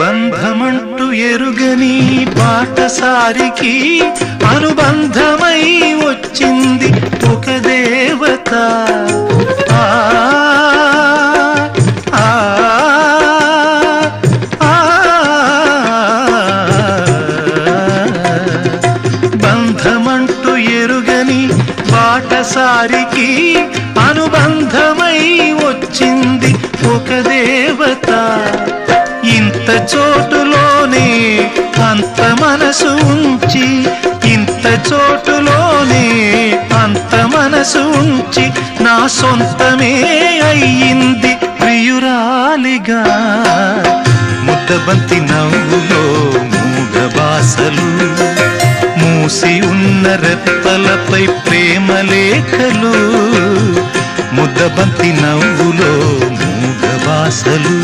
బంధమంటూ ఎరుగని పాటసారికి అనుబంధమై వచ్చింది ఒక దేవత. ఆ, ఆ, బంధమంటూ ఎరుగని పాటసారికి అనుబంధమై వచ్చింది ఒక దేవత. ఇంత చోటులోనే అంత మనసు ఉంచి ఇంత చోటులోనే అంత మనసు ఉంచి నా సొంతమే అయ్యింది ప్రియురాలిగా. ముద్దబంతి నవ్వులో మూగ బాసలు మూసి ఉన్న రెప్పలపై ప్రేమ లేఖలు ముద్దబంతి నవ్వులో మూగ బాసలు.